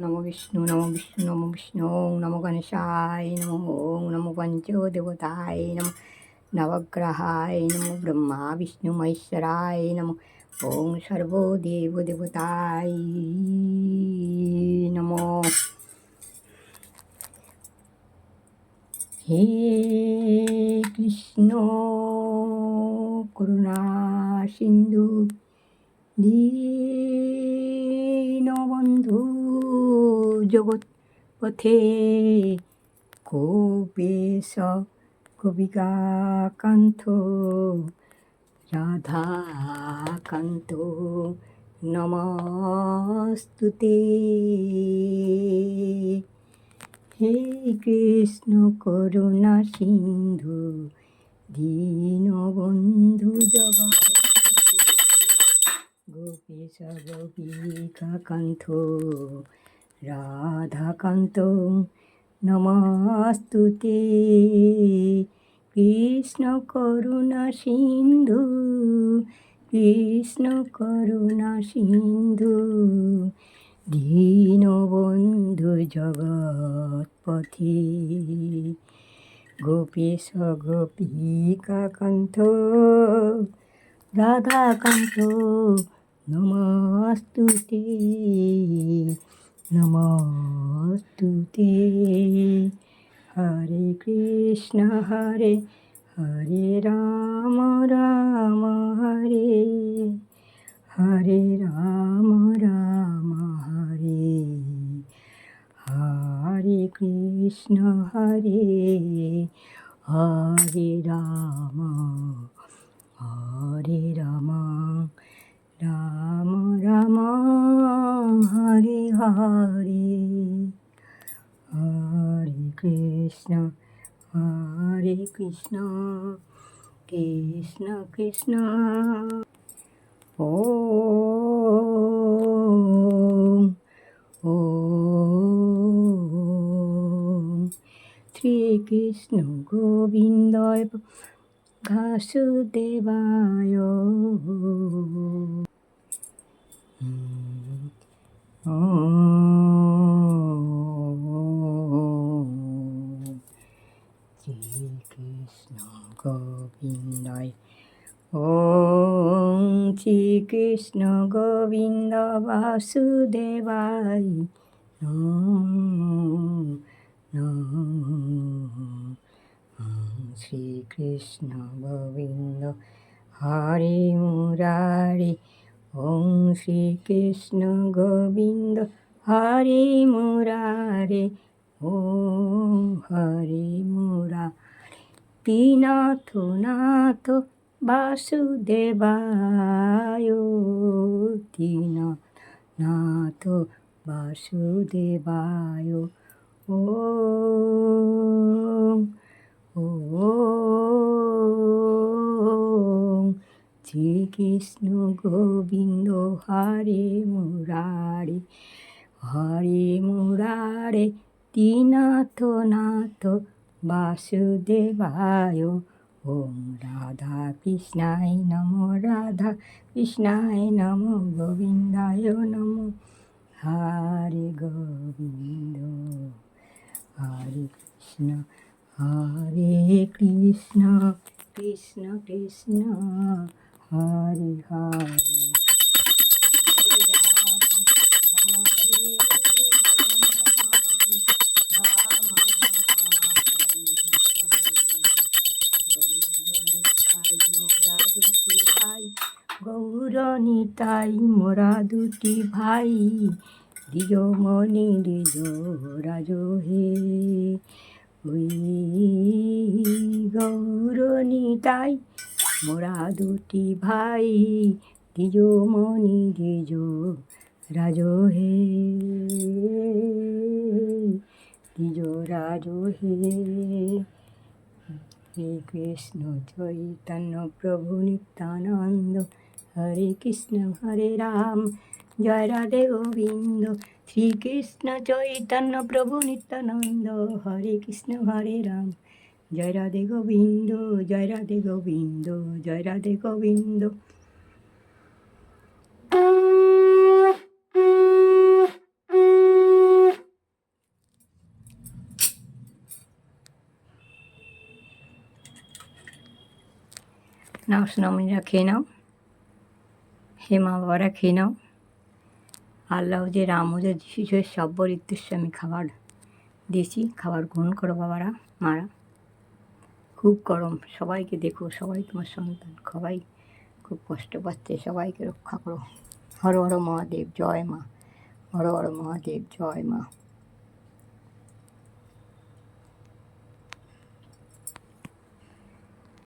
নমো বিষ্ণু নমো বিষ্ণু নমো বিষ্ণু নমো গণেশায় নমো ওং নমো পঞ্চদেবতায় নমো নবগ্রহায় নমো ব্রহ্মা বিষ্ণু মহেশ্বরায় নমো ওং সর্বদেব দেবতায় নমো হে কৃষ্ণ করুণা সিন্ধু দীনবন্ধু জগৎ পথে কোপেশ কবিকাকান্ত রাধাকান্ত নমস্তুতে। হে কৃষ্ণ করুণা সিন্ধু দীনবন্ধু জগৎ গোপীশ গোপিকাকান্ত রাধাকান্ত নমস্তুতে কৃষ্ণ করুণা সিন্ধু কৃষ্ণ করুণা সিন্ধু দীনবন্ধু জগৎপথে গোপীশ গোপিকাকান্ত রাধাকান্ত নমস্তুতে নমস্তুতে। হরে কৃষ্ণ, হরে হরে রাম রাম, হরে। হরে রাম রাম, হরে। হরে কৃষ্ণ, হরে হরে রাম হরে রাম। হরে হরে কৃষ্ণ হরে কৃষ্ণ কৃষ্ণ কৃষ্ণ ও ও শ্রীকৃষ্ণ গোবিন্দয় ঘাসুদেবায় শ্রীকৃষ্ণ ওম শ্রীকৃষ্ণ গোবিন্দ নমঃ। শ্রীকৃষ্ণ গোবিন্দ হরে মুরারে। ওম শ্রীকৃষ্ণ গোবিন্দ হরে মুরারে। ওম হরে মুরারে। তিনাথ নাথ বাসুদেবায় তিনাথ নাথ বাসুদেবায় ও ও শ্রীকৃষ্ণ গোবিন্দ হরে মুরারে হরে মুরারে তিনাথ নাথ বাসুদেবায় ওম রাধা কৃষ্ণায় নম রাধা কৃষ্ণায় নম গোবিন্দায় নম। হরে গোবিন্দ, হরে কৃষ্ণ হরে কৃষ্ণ কৃষ্ণ কৃষ্ণ, হরে হরে। গৌরনিতাই মোরা দুটি ভাই। দ্বিজমণি দ্বিজ রাজ হে। ওই গৌরনিতাই মোরা দুটি ভাই। দ্বিজ রাজ হে। দ্বিজ রাজ হে। হে কৃষ্ণ চৈতন্য প্রভু নিত্যানন্দ হরে কৃষ্ণ, হরে রাম। জয় রাধে গোবিন্দ, শ্রীকৃষ্ণ চৈতন্য, প্রভু নিত্যানন্দ। হরে কৃষ্ণ, হরে রাম। জয় রাধে গোবিন্দ, জয় রাধে গোবিন্দ, জয় রাধে গোবিন্দ। নাও সুনামিরা খেয়ে নাও। হে মা বাবারা, খেয়ে নাও। আল্লাহ যে রাম যে শিশু সব্বর আমি খাবার দিয়েছি, খাবার গ্রহণ করো বাবারা, মারা। খুব গরম, সবাইকে দেখো, সবাই তোমার সন্তান, সবাই খুব কষ্ট পাচ্ছে, সবাইকে রক্ষা করো। হর হর মহাদেব, জয় মা। হর হর মহাদেব, জয় মা।